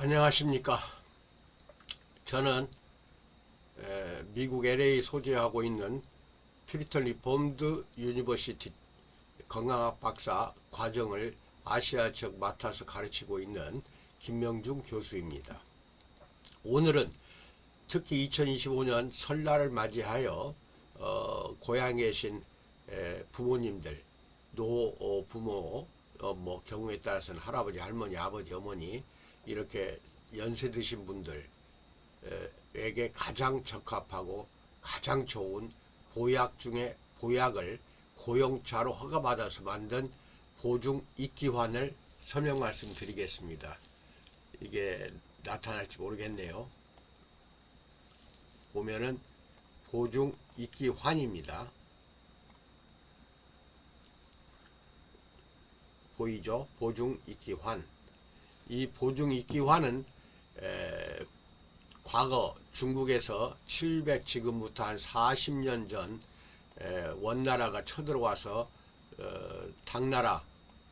안녕하십니까. 저는 에, 미국 LA 소재하고 있는 퓨리턴 리폼드 유니버시티 건강학 박사 과정을 아시아 지역 맡아서 가르치고 있는 김명중 교수입니다. 오늘은 특히 2025년 설날을 맞이하여 어, 고향에 계신 에, 부모님들, 노 어, 부모, 어, 뭐 경우에 따라서는 할아버지, 할머니, 아버지, 어머니 이렇게 연세 드신 분들에게 가장 적합하고 가장 좋은 보약 중에 보약을 고용차로 허가받아서 만든 보증 익기환을 설명 말씀드리겠습니다. 이게 나타날지 모르겠네요. 보면은 보증 익기환입니다. 보이죠? 보증 익기환. 이 보증 익기환은 에, 과거 중국에서 700 지금부터 한 40년 전 에, 원나라가 쳐들어와서 어, 당나라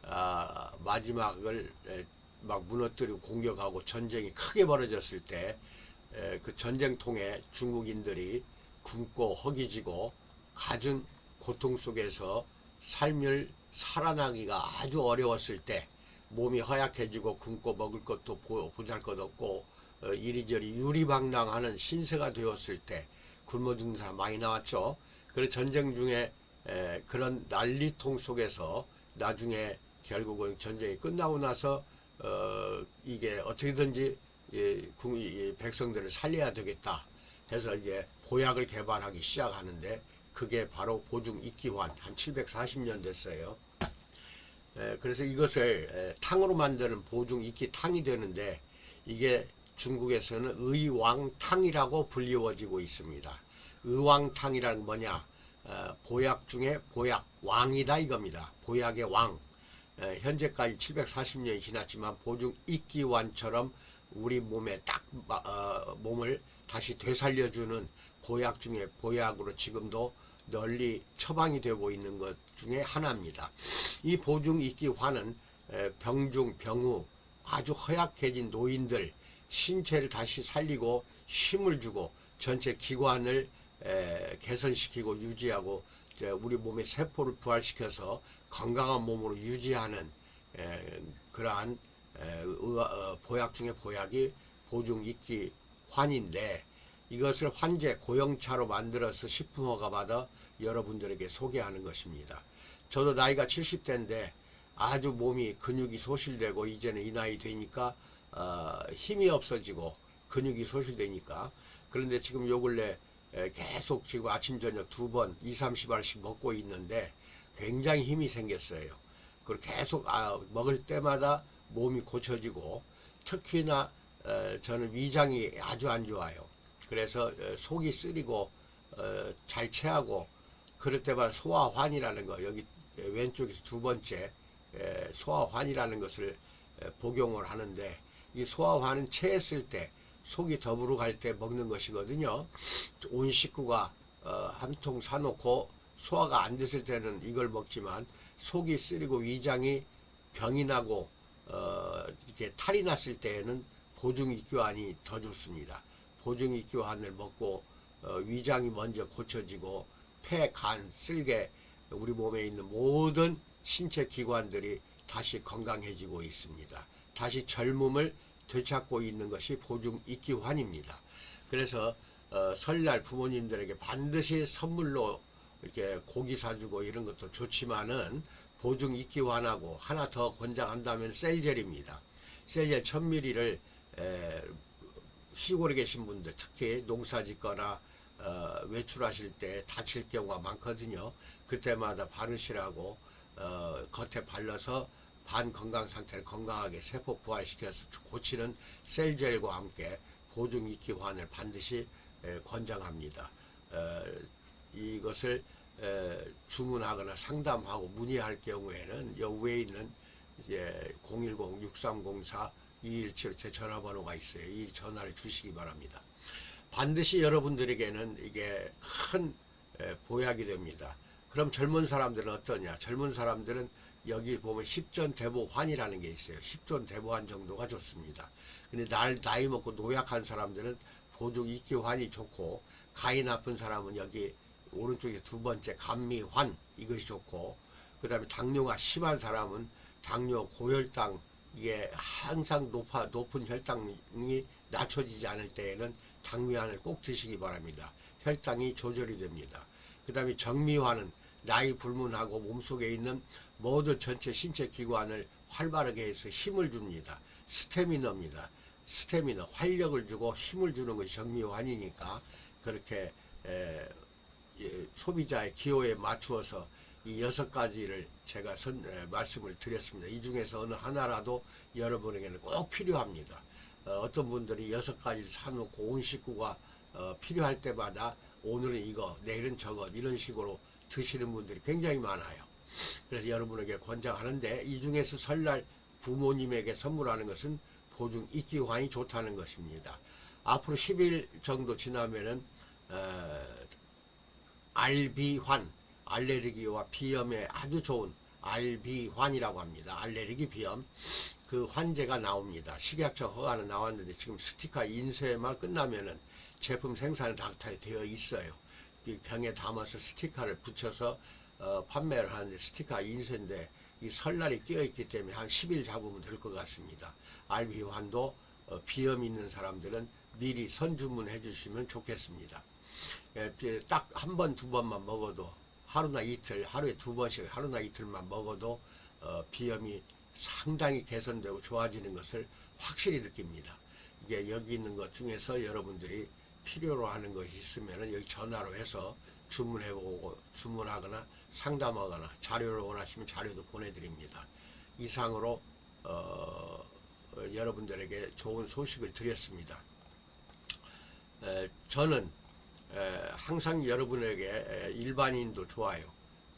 아, 마지막을 에, 막 무너뜨리고 공격하고 전쟁이 크게 벌어졌을 때 그 전쟁통에 중국인들이 굶고 허기지고 갖은 고통 속에서 삶을 살아나기가 아주 어려웠을 때 몸이 허약해지고 굶고 먹을 것도 보- 보잘 것 없고 어, 이리저리 유리방랑하는 신세가 되었을 때 굶어 죽는 사람 많이 나왔죠. 그래서 전쟁 중에 에, 그런 난리통 속에서 나중에 결국은 전쟁이 끝나고 나서 어, 이게 어떻게든지 이, 국- 이 백성들을 살려야 되겠다 해서 이제 보약을 개발하기 시작하는데 그게 바로 보증 익기환 한 740년 됐어요. 에, 그래서 이것을 에, 탕으로 만드는 보증 익기 탕이 되는데 이게 중국에서는 의왕탕이라고 불리워지고 있습니다. 의왕탕이라는 뭐냐? 어, 보약 중에 보약 왕이다 이겁니다. 보약의 왕. 에, 현재까지 740년이 지났지만 보증 익기환처럼 우리 몸에 딱 마- 어, 몸을 다시 되살려주는 보약 중에 보약으로 지금도 널리 처방이 되고 있는 것 중에 하나입니다. 이 익기환은 에, 병중 병후 아주 허약해진 노인들 신체를 다시 살리고 힘을 주고 전체 기관을 에, 개선시키고 유지하고 우리 몸의 세포를 부활시켜서 건강한 몸으로 유지하는 에, 그러한 어, 보약 중에 보약이 보증 익기 환인데 이것을 환제 고형차로 만들어서 식품허가 받아 여러분들에게 소개하는 것입니다. 저도 나이가 70대인데 아주 몸이 근육이 소실되고 이제는 이 나이 되니까 어, 힘이 없어지고 근육이 소실되니까 그런데 지금 요 근래 에, 계속 지금 아침 저녁 두 번 2, 30알씩 먹고 있는데 굉장히 힘이 생겼어요. 그리고 계속 아, 먹을 때마다 몸이 고쳐지고 특히나 어, 저는 위장이 아주 안 좋아요. 그래서 어, 속이 쓰리고 어, 잘 체하고 그럴 때만 소화환이라는 거 여기 왼쪽에서 두 번째 에, 소화환이라는 것을 에, 복용을 하는데 이 소화환은 체했을 때 속이 더부룩 할때 먹는 것이거든요. 온 식구가 어, 한통 사놓고 소화가 안 됐을 때는 이걸 먹지만 속이 쓰리고 위장이 병이 나고 어, 이렇게 탈이 났을 때에는 보증 익교환이 더 좋습니다. 보증 익교환을 먹고 어, 위장이 먼저 고쳐지고 폐, 간, 쓸개 우리 몸에 있는 모든 신체 기관들이 다시 건강해지고 있습니다. 다시 젊음을 되찾고 있는 것이 보증 익기환입니다. 그래서 어, 설날 부모님들에게 반드시 선물로 이렇게 고기 사주고 이런 것도 좋지만은 보증 익기환하고 하나 더 권장한다면 셀젤입니다. 셀젤 1000ml를 시골에 계신 분들 특히 농사 짓거나 어, 외출하실 때 다칠 경우가 많거든요. 그때마다 바르시라고 어, 겉에 발라서 반 건강 상태를 건강하게 세포 부활시켜서 고치는 셀젤과 함께 보증 익기환을 반드시 에, 권장합니다. 어, 이것을 에, 주문하거나 상담하고 문의할 경우에는 여 위에 있는 이제 010-6304 217 제 전화번호가 있어요. 이 전화를 주시기 바랍니다. 반드시 여러분들에게는 이게 큰 에, 보약이 됩니다. 그럼 젊은 사람들은 어떠냐? 젊은 사람들은 여기 보면 십전 대보환이라는 게 있어요. 십전 대보환 정도가 좋습니다. 근데 날, 나이 먹고 노약한 사람들은 보증 익기환이 좋고 가위 나쁜 사람은 여기 오른쪽에 두 번째 감미환 이것이 좋고 그 다음에 당뇨가 심한 사람은 당뇨 고혈당 이게 항상 높아 높은 혈당이 낮춰지지 않을 때에는 당미환을 꼭 드시기 바랍니다. 혈당이 조절이 됩니다. 그 다음에 정미환은 나이 불문하고 몸속에 있는 모든 전체 신체 기관을 활발하게 해서 힘을 줍니다. 스태미너입니다. 스태미너, 활력을 주고 힘을 주는 것이 정미환이니까 그렇게 에, 예, 소비자의 기호에 맞추어서 이 여섯 가지를 제가 선, 에, 말씀을 드렸습니다. 이 중에서 어느 하나라도 여러분에게는 꼭 필요합니다. 어, 떤 분들이 여섯 가지를 사놓고 온 식구가 어, 필요할 때마다 오늘은 이거, 내일은 저거 이런 식으로 드시는 분들이 굉장히 많아요. 그래서 여러분에게 권장하는데 이 중에서 설날 부모님에게 선물하는 것은 보증 익기환이 좋다는 것입니다. 앞으로 10일 정도 지나면은 어, 알비환, 알레르기와 비염에 아주 좋은 알비환이라고 합니다. 알레르기 비염. 그 환제가 나옵니다. 식약처 허가는 나왔는데 지금 스티커 인쇄만 끝나면은 제품 생산이 다 되어 있어요. 이 병에 담아서 스티커를 붙여서 어, 판매를 하는데 스티커 인쇄인데 이 설날이 끼어 있기 때문에 한 10일 잡으면 될 것 같습니다. 알비환도 어, 비염 있는 사람들은 미리 선주문해 주시면 좋겠습니다. 예, 딱한 번, 두 번만 먹어도 하루나 이틀, 하루에 두 번씩 하루나 이틀만 먹어도 어, 비염이 상당히 개선되고 좋아지는 것을 확실히 느낍니다. 이게 여기 있는 것 중에서 여러분들이 필요로 하는 것이 있으면 여기 전화로 해서 주문해보고 주문하거나 상담하거나 자료를 원하시면 자료도 보내드립니다. 이상으로 어, 어, 여러분들에게 좋은 소식을 드렸습니다. 에, 저는 에, 항상 여러분에게 에, 일반인도 좋아요.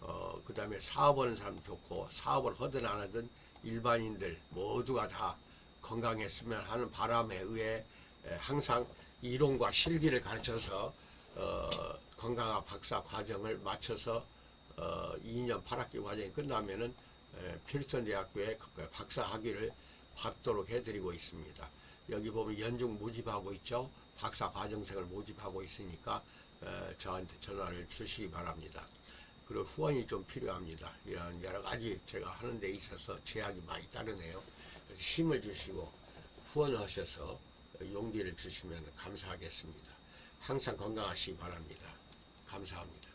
어, 그 다음에 사업하는 사람 좋고 사업을 하든 안 하든 일반인들 모두가 다 건강했으면 하는 바람에 의해 에, 항상 이론과 실기를 가르쳐서 어, 건강학 박사 과정을 마쳐서 어, 2년 8학기 과정이 끝나면은 에, 필턴 대학교에 그 박사 학위를 받도록 해드리고 있습니다. 여기 보면 연중 모집하고 있죠. 박사 과정생을 모집하고 있으니까 에, 저한테 전화를 주시기 바랍니다. 그리고 후원이 좀 필요합니다. 이런 여러 가지 제가 하는 데 있어서 제약이 많이 따르네요. 힘을 주시고 후원을 하셔서 용기를 주시면 감사하겠습니다. 항상 건강하시기 바랍니다. 감사합니다.